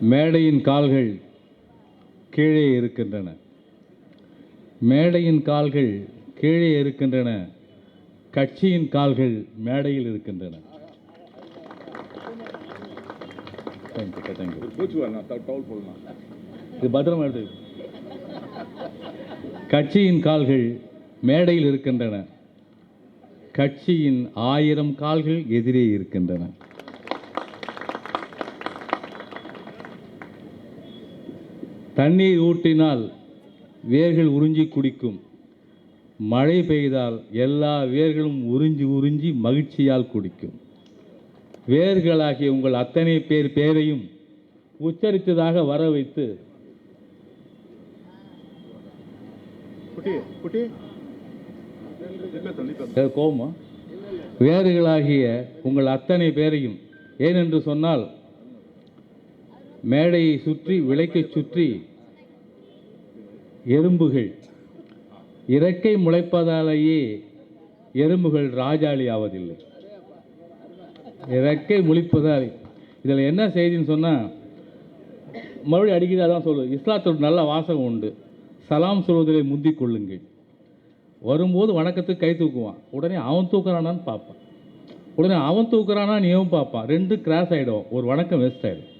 மேடையின் கால்கள் கீழே இருக்கின்றன. மேடையின் கால்கள் கீழே இருக்கின்றன. கட்சியின் கால்கள் மேடையில் இருக்கின்றன. தேங்க்யூ தேங்க்யூ இது பத்திரமா எடுத்து கட்சியின் கால்கள் மேடையில் இருக்கின்றன. கட்சியின் ஆயிரம் கால்கள் எதிரே இருக்கின்றன. தண்ணீர் ஊற்றினால் வேர்கள் உறிஞ்சி குடிக்கும். மழை பெய்தால் எல்லா வேர்களும் உறிஞ்சி உறிஞ்சி மகிழ்ச்சியால் குடிக்கும். வேர்களாகிய உங்கள் அத்தனை பேர் பேரையும் உச்சரித்ததாக வர வைத்து கோபமா வேர்களாகிய உங்கள் அத்தனை பேரையும் ஏனென்று சொன்னால் மேடையை சுற்றி விளக்கைச் சுற்றி எறும்புகள். இறக்கை முளைப்பதாலேயே எறும்புகள் ராஜாளி ஆவதில்லை. இறக்கை முளைப்பதால் இதில் என்ன செய்தின்னு சொன்னால் மறுபடியும் அடிக்கடி அதான் சொல்லுது இஸ்லாத்தோட நல்ல வாசகம் உண்டு. சலாம் சொல்வதிலே முந்தி கொள்ளுங்கள். வரும்போது வணக்கத்துக்கு கை தூக்குவான். உடனே அவன் தூக்குறானான்னு பார்ப்பான். உடனே அவன் தூக்குறானா நீயும் பார்ப்பான். ரெண்டு கிராஸ் ஆகிடும் ஒரு வணக்கம் வேஸ்ட் ஆகிடும்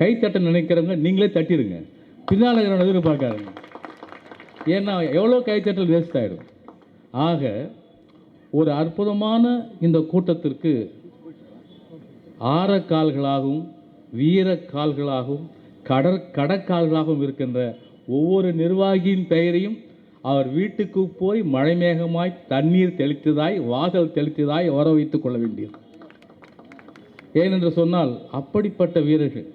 கை தட்ட நினைக்கிறவங்க நீங்களே தட்டிடுங்க பின்னால் இருக்கிறவங்க எதிர்பார்க்காருங்க ஏன்னா எவ்வளோ கைத்தட்டல் வேஸ்ட் ஆகிடும் ஆக ஒரு அற்புதமான இந்த கூட்டத்திற்கு ஆரக்கால்களாகவும் வீரக்கால்களாகவும் கடற் கடற்கால்களாகவும் இருக்கின்ற ஒவ்வொரு நிர்வாகியின் பெயரையும் அவர் வீட்டுக்கு போய் மழைமேகமாய் தண்ணீர் தெளித்ததாய் வாசல் தெளித்ததாய் வர வைத்துக் கொள்ள வேண்டியது. ஏனென்று சொன்னால் அப்படிப்பட்ட வீரர்கள்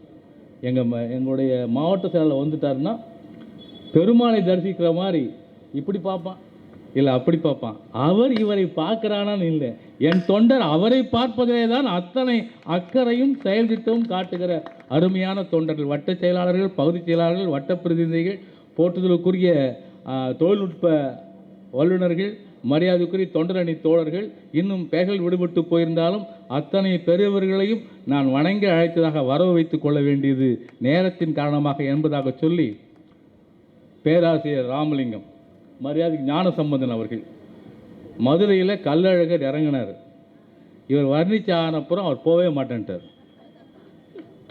எங்கள் ம எங்களுடைய மாவட்ட செயலாளர் வந்துட்டாருன்னா பெருமாளை தரிசிக்கிற மாதிரி இப்படி பார்ப்பான். இல்லை அப்படி பார்ப்பான். அவர் இவரை பார்க்குறானான்னு இல்லை. என் தொண்டர் அவரை பார்ப்பதிலே தான் அத்தனை அக்கறையும் செயல் திட்டமும் காட்டுகிற அருமையான தொண்டர்கள். வட்ட செயலாளர்கள் பகுதி செயலாளர்கள் வட்ட பிரதிநிதிகள் போற்றுதலுக்குரிய தொழில்நுட்ப வல்லுநர்கள் மரியாதைக்குரிய தொண்டரணி தோழர்கள் இன்னும் பெயர்கள் விடுபட்டு போயிருந்தாலும் அத்தனை பெரியவர்களையும் நான் வணங்கி அழைத்ததாக வரவு வைத்துக் கொள்ள வேண்டியது நேரத்தின் காரணமாக என்பதாக சொல்லி பேராசிரியர் ராமலிங்கம் மரியாதை ஞானசம்பந்தன் அவர்கள் மதுரையில் கல்லழகர் இறங்கினார். இவர் வர்ணிச்ச ஆனப்புறம் அவர் போகவே மாட்டேன்ட்டார்.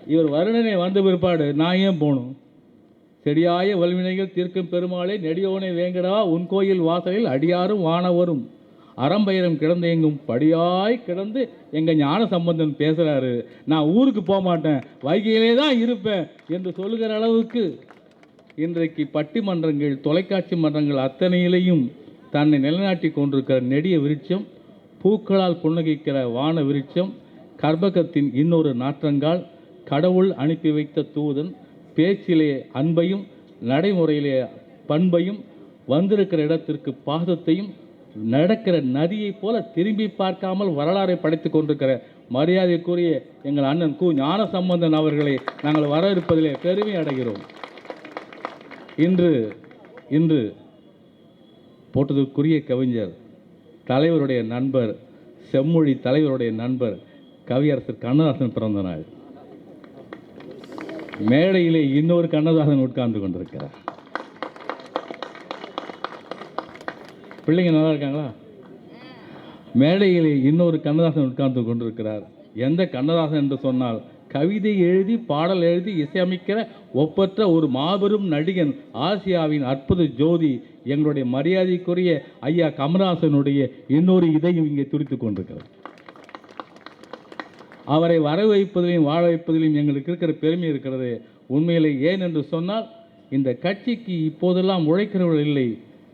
இவர் வருணனை வந்த பிற்பாடு நான் ஏன் போகணும்? செடியாய வல்வினைகள் தீர்க்கும் பெருமாளே நெடியோனை வேங்கடா உன் கோயில் வாசலில் அடியாரும் வானவரும். அறம்பயிரம் கிடந்து எங்கும் படியாய் கிடந்து எங்கள் ஞான சம்பந்தன் பேசுகிறாரு நான் ஊருக்கு போக மாட்டேன் வைகையிலே தான் இருப்பேன் என்று சொல்லுகிற அளவுக்கு இன்றைக்கு பட்டிமன்றங்கள் தொலைக்காட்சி மன்றங்கள் அத்தனையிலையும் தன்னை நிலைநாட்டி கொண்டிருக்கிற நெடிய விருட்சம் பூக்களால் புன்னகிக்கிற வான விருட்சம் கர்ப்பகத்தின் இன்னொரு நாற்றங்கால் கடவுள் அனுப்பி வைத்த தூதன் பேச்சிலே அன்பையும் நடைமுறையிலே பண்பையும் வந்திருக்கிற இடத்திற்கு பாசத்தையும் நடக்கிற நதியைப் போல திரும்பி பார்க்காமல் வரலாறை படைத்துக் கொண்டிருக்கிற மரியாதைக்குரிய எங்கள் அண்ணன் கு ஞான சம்பந்தன் அவர்களை நாங்கள் வர பெருமை அடைகிறோம். இன்று இன்று போட்டதற்குரிய கவிஞர் தலைவருடைய நண்பர் செம்மொழி தலைவருடைய நண்பர் கவியரசர் கண்ணதாசன் பிறந்த நாள். மேடையிலே இன்னொரு கண்ணதாசன் உட்கார்ந்து கொண்டிருக்கிறார். பிள்ளைங்க நல்லா இருக்காங்களா? மேடையிலே இன்னொரு கண்ணதாசன் உட்கார்ந்து கொண்டிருக்கிறார். எந்த கண்ணதாசன் என்று சொன்னால் கவிதை எழுதி பாடல் எழுதி இசையமைக்கிற ஒப்பற்ற ஒரு மாபெரும் நடிகன் ஆசியாவின் அற்புத ஜோதி எங்களுடைய மரியாதைக்குரிய ஐயா கமலாசனுடைய இன்னொரு இதையும் இங்கே துடித்துக் கொண்டிருக்கிறார் அவரை வர வைப்பதிலையும் வாழ வைப்பதிலையும் எங்களுக்கு இருக்கிற பெருமை இருக்கிறது. உண்மையிலே ஏன் என்று சொன்னால் இந்த கட்சிக்கு இப்போதெல்லாம் உழைக்கிறவர்கள் இல்லை.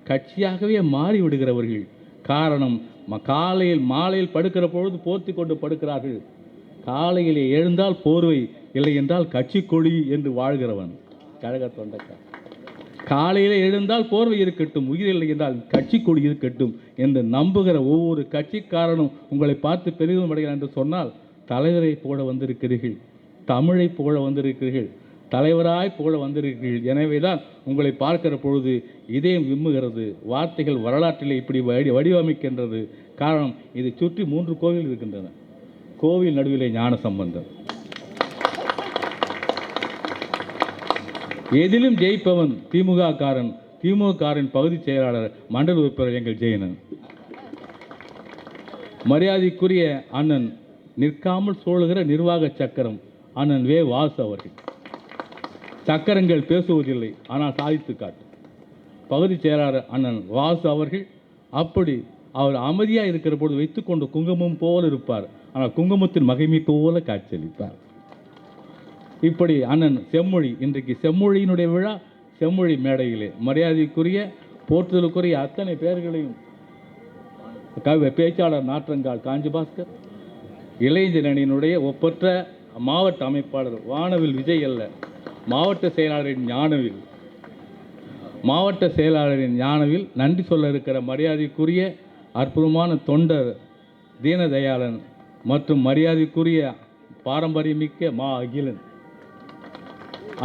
கட்சியாகவே மாறிவிடுகிறவர்கள். காரணம் காலையில் மாலையில் படுக்கிற பொழுது போர்த்தி கொண்டு படுக்கிறார்கள். காலையிலே எழுந்தால் போர்வை இல்லை என்றால் கட்சி கொடி என்று வாழ்கிறவன். கழக தொண்டக்கார் காலையில் எழுந்தால் போர்வை இருக்கட்டும் உயிர் இல்லை என்றால் கட்சி கொடி இருக்கட்டும் என்று நம்புகிற ஒவ்வொரு கட்சிக்காரனும் உங்களை பார்த்து பெரிதும் அடைகிறான் என்று சொன்னால் தலைவரை போல வந்திருக்கிறீர்கள் தமிழை புகழ வந்திருக்கிறீர்கள் தலைவராய் புகழ வந்திருக்கிறீர்கள். எனவே தான் உங்களை பார்க்கிற பொழுது இதயம் விம்முகிறது வார்த்தைகள் வரலாற்றிலே இப்படி வடி வடிவமைக்கின்றது. காரணம் இதை சுற்றி மூன்று கோவில் இருக்கின்றன. கோவில் நடுவிலே ஞான சம்பந்தம் எதிலும் ஜெயிப்பவன் திமுக காரன் திமுக காரன் பகுதி செயலாளர் மண்டல உறுப்பினர் எங்கள் ஜெயினன். மரியாதைக்குரிய அண்ணன் நிற்காமல் சூழுகிற நிர்வாக சக்கரம் அண்ணன் வே வாசு அவர்கள். சக்கரங்கள் பேசுவதில்லை ஆனால் சாதித்து காட்டும். பகுதி செயலாளர் அண்ணன் வாசு அவர்கள் அப்படி அவர் அமைதியாக இருக்கிற பொழுது வைத்துக்கொண்டு குங்குமம் போல இருப்பார். ஆனால் குங்குமத்தின் மகிமை போல காட்சியளிப்பார். இப்படி அண்ணன் செம்மொழி இன்றைக்கு செம்மொழியினுடைய விழா செம்மொழி மேடையிலே. மரியாதைக்குரிய போற்றுதலுக்குரிய அத்தனை பேர்களையும் கவி பேச்சாளர் நாற்றங்கால் காஞ்சி பாஸ்கர் இளைஞரணியினுடைய ஒப்பற்ற மாவட்ட அமைப்பாளர் வானவில் விஜய் அல்ல மாவட்ட செயலாளரின் ஞானவில். மாவட்ட செயலாளரின் ஞானவில் நன்றி சொல்ல இருக்கிற மரியாதைக்குரிய அற்புதமான தொண்டர் தீனதயாளன் மற்றும் மரியாதைக்குரிய பாரம்பரியமிக்க மா அகிலன்.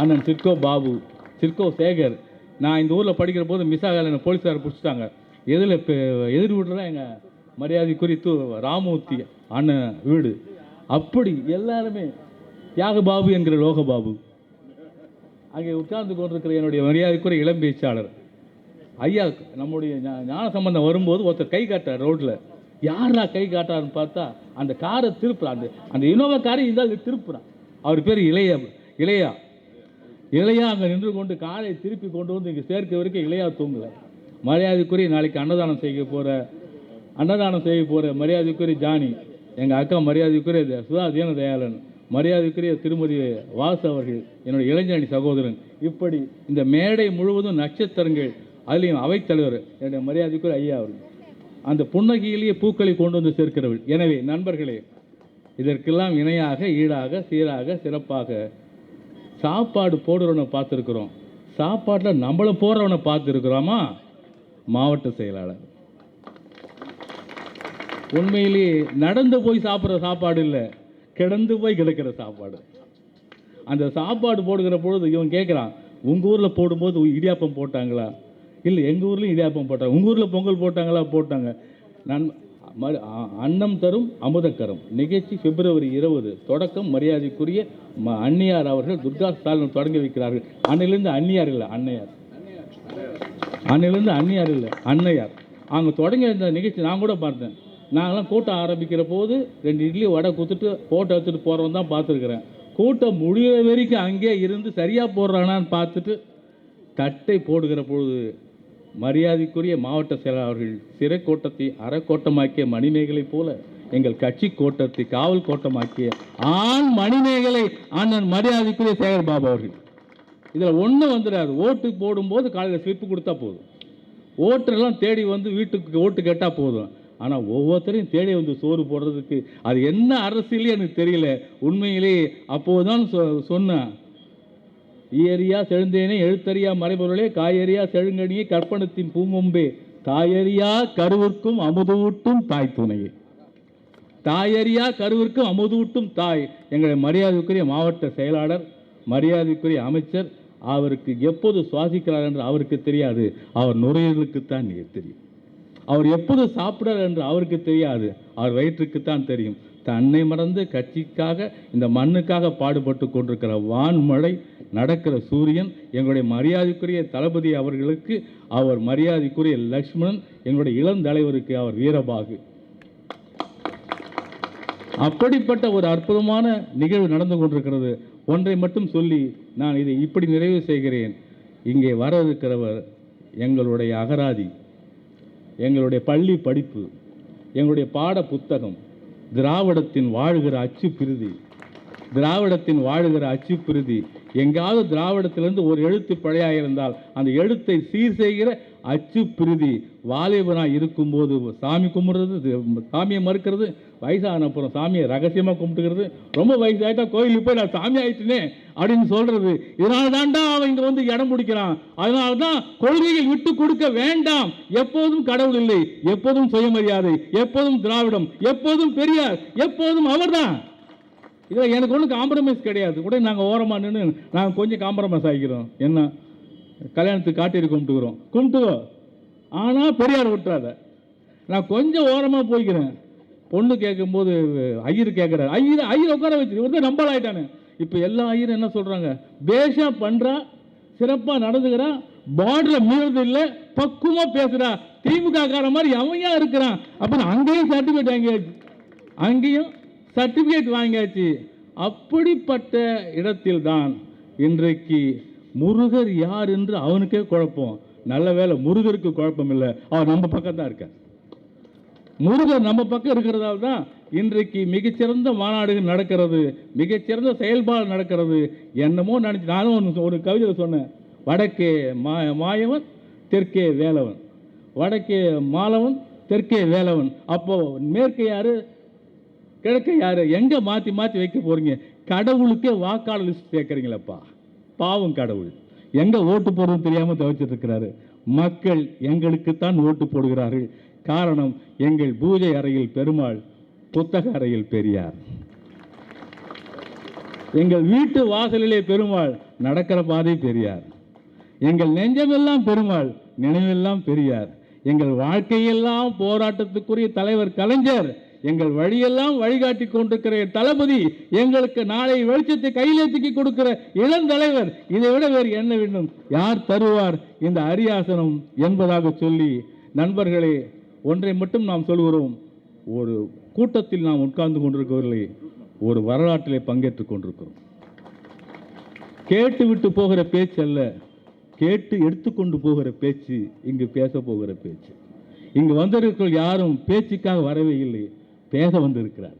அண்ணன் சிற்கோ பாபு சிற்கோ சேகர் நான் இந்த ஊரில் படிக்கிற போது மிஸ் ஆகலை போலீஸார் பிடிச்சிட்டாங்க. எதில் இப்போ எதிர் வீட்டில் எங்கள் மரியாதைக்குரிய குறித்து ராமூர்த்தி அண்ணன் வீடு. அப்படி எல்லாருமே தியாக பாபு என்கிற லோக பாபு அங்கே உட்கார்ந்து கொண்டிருக்கிற என்னுடைய மரியாதைக்குரிய இளம் பேச்சாளர். ஐயா நம்முடைய ஞா- ஞான சம்பந்தம் வரும்போது ஒருத்தர் கை காட்டார் ரோட்டில் யாரா கை காட்டாருன்னு பார்த்தா அந்த காரை திருப்புறான் அந்த அந்த இனோவா காரை இருந்தால் திருப்புறான் அவர் பேர் இளைய இளையா. இளையா அங்கே நின்று கொண்டு காரை திருப்பி கொண்டு வந்து இங்கே சேர்க்க வரைக்கும் இளையா தூங்கலை. மரியாதைக்குரிய நாளைக்கு அன்னதானம் செய்ய போகிற அன்னதானம் செய்ய போகிற மரியாதைக்குரிய ஜானி எங்கள் அக்கா மரியாதைக்குரிய சுதா தீன தயாளன் மரியாதைக்குரிய திருமதி வாசு அவர்கள் என்னுடைய இளைஞரணி சகோதரன். இப்படி இந்த மேடை முழுவதும் நட்சத்திரங்கள் அதுலேயும் அவைத்தலைவர் என்னுடைய மரியாதைக்குரிய ஐயா அவர்கள். அந்த புன்னகையிலேயே பூக்களை கொண்டு வந்து சேர்க்கிறவள். எனவே நண்பர்களே இதற்கெல்லாம் இணையாக ஈடாக சீராக சிறப்பாக சாப்பாடு போடுறவனை பார்த்துருக்குறோம். சாப்பாட்டில் நம்மளை போடுறவனை பார்த்துருக்குறோமா? மாவட்ட செயலாளர். உண்மையிலேயே நடந்து போய் சாப்பிட்ற சாப்பாடு இல்லை கிடந்து போய் கிடக்கிற சாப்பாடு. அந்த சாப்பாடு போடுகிற பொழுது இவன் கேட்குறான் உங்கள் ஊரில் போடும்போது இடியாப்பம் போட்டாங்களா? இல்லை எங்கள் ஊர்லேயும் இடியாப்பம் போட்டாங்க உங்கள் ஊரில் பொங்கல் போட்டாங்களா? போட்டாங்க. நான் மறு அ- அன்னம் தரும் அமுதக்கரம் நிகழ்ச்சி பிப்ரவரி இருபது. தொடக்கம் மரியாதைக்குரிய ம- அன்னியார் அவர்கள் துர்கா ஸ்டாலின் தொடங்கி வைக்கிறார்கள். அன்னையிலேருந்து அன்னியார் இல்லை அன்னையார். அன்னையிலேருந்து அன்னியார் இல்லை அன்னையார். அவங்க தொடங்கி இருந்த நிகழ்ச்சி நான் கூட பார்த்தேன். நாங்களாம் கூட்டம் ஆரம்பிக்கிற போது ரெண்டு இட்லி வடை கொடுத்துட்டு ஃபோட்டோ எடுத்துகிட்டு போகிறவன் தான் பார்த்துருக்குறேன். கூட்டம் முடிகிற வரைக்கும் அங்கே இருந்து சரியாக போடுறானான்னு பார்த்துட்டு தட்டை போடுகிற பொழுது மரியாதைக்குரிய மாவட்ட செயலாளர்கள் சிறை கோட்டத்தை அறக்கோட்டமாக்கிய மணிமேகலை போல எங்கள் கட்சி கோட்டத்தை காவல் கோட்டமாக்கிய ஆண் மணிமேகலை அண்ணன் மரியாதைக்குரிய சேகர் பாபு அவர்கள். இதில் ஒன்றும் வந்துடாது. ஓட்டு போடும்போது காலையில் ஸ்லிப்பு கொடுத்தா போதும். ஓட்டெல்லாம் தேடி வந்து வீட்டுக்கு ஓட்டு கேட்டால் போதும். ஆனால் ஒவ்வொருத்தரையும் தேடி வந்து சோறு போடுறதுக்கு அது என்ன அரசியலே எனக்கு தெரியல. உண்மையிலே அப்போதுதான் சொ சொன்னேன். ஈயறியா செழுந்தேனே எழுத்தறியா மறைபொருளே காயறியா செழுங்கனியே கற்பனத்தின் பூங்கொம்பே. தாயறியா கருவிற்கும் அமுதூட்டும் தாய் துணையே. தாயறியா கருவிற்கும் அமுதூட்டும் தாய். எங்களுடைய மரியாதைக்குரிய மாவட்ட செயலாளர் மரியாதைக்குரிய அமைச்சர் அவருக்கு எப்போது சுவாசிக்கிறார் என்று அவருக்கு தெரியாது. அவர் நுரையீரலுக்குத்தான் தெரியும். அவர் எப்போது சாப்பிடார் என்று அவருக்கு தெரியாது. அவர் வயிற்றுக்குத்தான் தெரியும். தன்னை மறந்து கட்சிக்காக இந்த மண்ணுக்காக பாடுபட்டு கொண்டிருக்கிற வான்மழை நடக்கிற சூரியன் எங்களுடைய மரியாதைக்குரிய தளபதி அவர்களுக்கு அவர் மரியாதைக்குரிய லக்ஷ்மணன் எங்களுடைய இளம் தலைவருக்கு அவர் வீரபாகு. அப்படிப்பட்ட ஒரு அற்புதமான நிகழ்வு நடந்து கொண்டிருக்கிறது. ஒன்றை மட்டும் சொல்லி நான் இதை இப்படி நிறைவு செய்கிறேன். இங்கே வர இருக்கிறவர் எங்களுடைய அகராதி. எங்களுடைய பள்ளி படிப்பு எங்களுடைய பாட புத்தகம் திராவிடத்தின் வாழுகிற அச்சுப்பிருதி திராவிடத்தின் வாழுகிற அச்சுப்பிருதி எங்காவது திராவிடத்திலிருந்து ஒரு எழுத்து பிழையாக இருந்தால் அந்த எழுத்தை சீர் செய்கிற அச்சு பிரிதி வாலிபனாக இருக்கும்போது சாமி கும்பிட்றது சாமியை மறுக்கிறது வயசான அப்புறம் சாமியை ரகசியமாக கும்பிட்டுக்கிறது. ரொம்ப வயசாகிட்டா கோயிலுக்கு போய் நான் சாமி ஆயிட்டுனே அப்படின்னு சொல்கிறது இதனால தான்டா அவன் இங்கே வந்து இடம் பிடிக்கிறான். அதனால தான் கொள்கைகள் விட்டு கொடுக்க வேண்டாம். எப்போதும் கடவுள் இல்லை எப்போதும் சுயமரியாதை எப்போதும் திராவிடம் எப்போதும் பெரியார் எப்போதும் அவர்தான். இதில் எனக்கு ஒன்றும் காம்ப்ரமைஸ் கிடையாது. கூட நாங்கள் ஓரமாக நின்று நாங்கள் கொஞ்சம் காம்ப்ரமைஸ் ஆகிக்கிறோம். என்ன? கல்யாணத்துக்கு காட்டேரி கும்பிட்டுக்கிறோம். கும்பிட்டுவோம் ஆனால் பெரியார் விட்டுறாத. நான் கொஞ்சம் ஓரமாக போய்க்கிறேன். பொண்ணு கேட்கும்போது ஐயர் கேட்குறாரு ஐயர் ஐயர் உட்கார வச்சு இவர் தான் நம்பல் இப்போ எல்லா ஐயரும் என்ன சொல்கிறாங்க பேஷாக பண்ணுறா சிறப்பாக நடந்துக்கிறான் பார்டரில் மீறது இல்லை பக்குவமாக பேசுகிறா திமுக கார மாதிரி அவன் ஏன் இருக்கிறான்? அப்புறம் அங்கேயும் சர்டிஃபிகேட் அங்கேயாச்சு அங்கேயும் சர்டிஃபிகேட் வாங்கியாச்சு. அப்படிப்பட்ட இடத்தில்தான் இன்றைக்கு முருகர் யார் என்று அவனுக்கே குழப்பம். நல்ல வேளை முருகருக்கு குழப்பம் இல்லை. அவர் நம்ம பக்கம் தான் இருக்க முருகர் நம்ம பக்கம் இருக்கிறதால தான் இன்றைக்கு மிகச்சிறந்த மாநாடுகள் நடக்கிறது மிகச்சிறந்த செயல்பாடு நடக்கிறது. என்னமோ நினச்சி நானும் ஒன்று ஒரு கவிதையில் சொன்னேன். வடக்கே மா மாயவன் தெற்கே வேலவன். வடக்கே மாலவன் தெற்கே வேலவன். அப்போது மேற்கே யார்? கிழக்க யார்? எங்கே மாத்தி மாத்தி வைக்க போறீங்க? கடவுளுக்கே வாக்காளர் லிஸ்ட் சேர்க்குறீங்களப்பா. பாவம் கடவுள். எங்க ஓட்டு போடுறது தெரியாம தவிச்சிட்டு இருக்கிறாரு. மக்கள் எங்களுக்குத்தான் ஓட்டு போடுகிறார்கள். காரணம் எங்கள் பூஜை அறையில் பெருமாள் புத்தக அறையில் பெரியார். எங்கள் வீட்டு வாசலிலே பெருமாள் நடக்கிற பாதை பெரியார். எங்கள் நெஞ்சமெல்லாம் பெருமாள் நினைவெல்லாம் பெரியார். எங்கள் வாழ்க்கையெல்லாம் போராட்டத்துக்குரிய தலைவர் கலைஞர் எங்கள் வழியெல்லாம் வழிகாட்டி கொண்டிருக்கிற தளபதி எங்களுக்கு நாளை வெளிச்சத்தை கையிலே கொடுக்கிற இளந்தலைவர் இதை விட வேறு என்ன வேண்டும்? யார் தருவார் இந்த அரியாசனம் என்பதாக சொல்லி நண்பர்களே ஒன்றை மட்டும் நாம் சொல்கிறோம் ஒரு கூட்டத்தில் நாம் உட்கார்ந்து கொண்டிருக்கவர்களை ஒரு வரலாற்றிலே பங்கேற்றுக் கொண்டிருக்கிறோம். கேட்டு விட்டு போகிற பேச்சு அல்ல கேட்டு எடுத்துக்கொண்டு போகிற பேச்சு இங்கு பேச போகிற பேச்சு. இங்கு வந்திருக்கிற யாரும் பேச்சுக்காக வரவே இல்லை. பேச வந்திருக்கிறார்.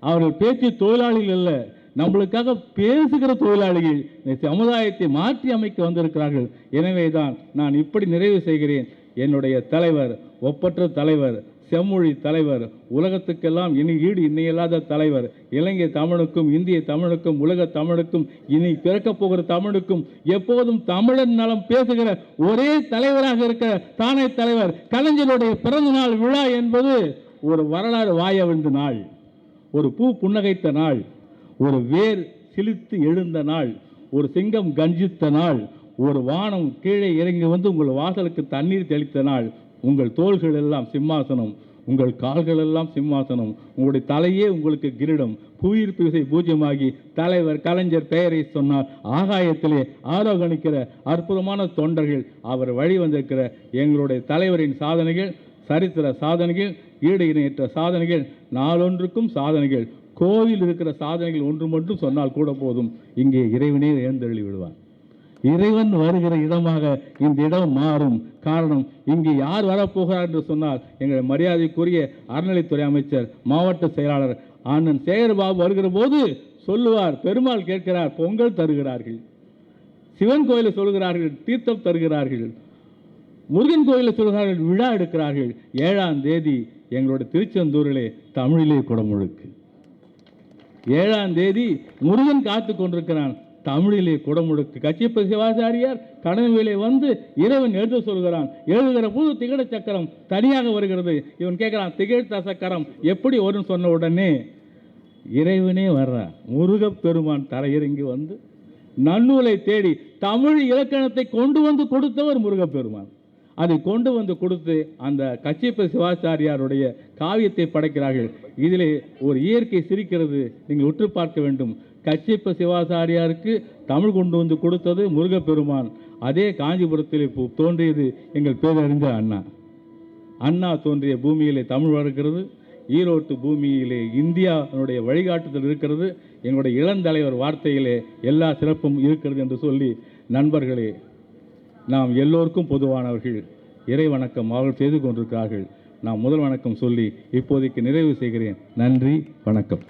அவர்கள் பேச்சு தொழிலாளிகள் அல்ல நம்மளுக்காக பேசுகிற தொழிலாளிகள் இந்த சமுதாயத்தை மாற்றி அமைக்க வந்திருக்கிறார்கள். எனவே தான் நான் இப்படி நிறைவு செய்கிறேன். என்னுடைய தலைவர் ஒப்பற்ற தலைவர் செம்மொழி தலைவர் உலகத்துக்கெல்லாம் இனி ஈடு இணையில்லாத தலைவர் இலங்கை தமிழுக்கும் இந்திய தமிழுக்கும் உலக தமிழுக்கும் இனி பிறக்கப் போகிற தமிழுக்கும் எப்போதும் தமிழன் நலம் பேசுகிற ஒரே தலைவராக இருக்கிற தானே தலைவர். கலைஞருடைய பிறந்த நாள் விழா என்பது ஒரு வரலாறு வாயவிழ்ந்த நாள் ஒரு பூ புன்னகைத்த நாள் ஒரு வேர் சிலித்து எழுந்த நாள் ஒரு சிங்கம் கஞ்சித்த நாள் ஒரு வானம் கீழே இறங்கி வந்து உங்கள் வாசலுக்கு தண்ணீர் தெளித்த நாள் உங்கள் தோள்கள் எல்லாம் சிம்மாசனம் உங்கள் கால்கள் எல்லாம் சிம்மாசனம் உங்களுடைய தலையே உங்களுக்கு கிரீடம் புவியீர்ப்பு விசை பூஜ்யமாகி தலைவர் கலைஞர் பெயரை சொன்னார். ஆகாயத்திலே ஆரோகணிக்கிற அற்புதமான தொண்டர்கள் அவர் வழி வந்திருக்கிற எங்களுடைய தலைவரின் சாதனைகள் சரித்திர சாதனைகள் ஈடு இணையற்ற சாதனைகள் நாளொன்றுக்கும் சாதனைகள். கோவில் இருக்கிற சாதனைகள் ஒன்று மட்டும் சொன்னால் கூட போதும். இங்கே இறைவனே எழுந்தருளி விடுவான் இறைவன் வருகிற இடமாக இந்த இடம் மாறும். காரணம் இங்கு யார் வரப்போகிறார் என்று சொன்னால் எங்கள் மரியாதைக்குரிய அறநிலைத்துறை அமைச்சர் மாவட்ட செயலாளர் ஆனந்த் சேகர்பாபு வருகிற போது சொல்லுவார் பெருமாள் கேட்கிறார் பொங்கல் தருகிறார்கள். சிவன் கோயிலை சொல்கிறார்கள் தீர்த்தம் தருகிறார்கள். முருகன் கோயிலில் சொல்கிறார்கள் விழா எடுக்கிறார்கள். ஏழாம் தேதி எங்களோட திருச்செந்தூரிலே தமிழிலே குடமுழுக்கு ஏழாம் தேதி முருகன் காத்து கொண்டிருக்கிறான் தமிழிலே குடமுழுக்கு கச்சிப்ப சிவாச்சாரியார் கடவுளிலே வந்து இறைவன் எழுத சொல்கிறான் எழுதுகிற போது திகட சக்கரம் தனியாக வருகிறது. இவன் கேட்குறான் திகழ்த்த சக்கரம் எப்படி வரும்னு சொன்ன உடனே இறைவனே வர்றான் முருகப் பெருமான் தரையிறங்கி வந்து நன்னூலை தேடி தமிழ் இலக்கணத்தை கொண்டு வந்து கொடுத்தவர் முருகப்பெருமான் அதை கொண்டு வந்து கொடுத்து அந்த கச்சிப்ப சிவாச்சாரியாருடைய காவியத்தை படைக்கிறார்கள். இதிலே ஒரு இயற்கை சிரிக்கிறது நீங்கள் உற்று பார்க்க வேண்டும். கச்சிப்ப சிவாச்சாரியாருக்கு தமிழ் கொண்டு வந்து கொடுத்தது முருகப்பெருமான். அதே காஞ்சிபுரத்தில் இப்போ தோன்றியது எங்கள் பேரறிஞர் அண்ணா. அண்ணா தோன்றிய பூமியிலே தமிழ் வளர்க்கிறது ஈரோட்டு பூமியிலே இந்தியாவுடைய வழிகாட்டுதல் இருக்கிறது. எங்களுடைய இளந்தலைவர் வார்த்தையிலே எல்லா சிறப்பும் இருக்கிறது என்று சொல்லி நண்பர்களே நாம் எல்லோருக்கும் பொதுவானவர்கள் இறை வணக்கம் அவர்கள் செய்து கொண்டிருக்கிறார்கள். நான் முதல் வணக்கம் சொல்லி இப்போதைக்கு நிறைவு செய்கிறேன். நன்றி வணக்கம்.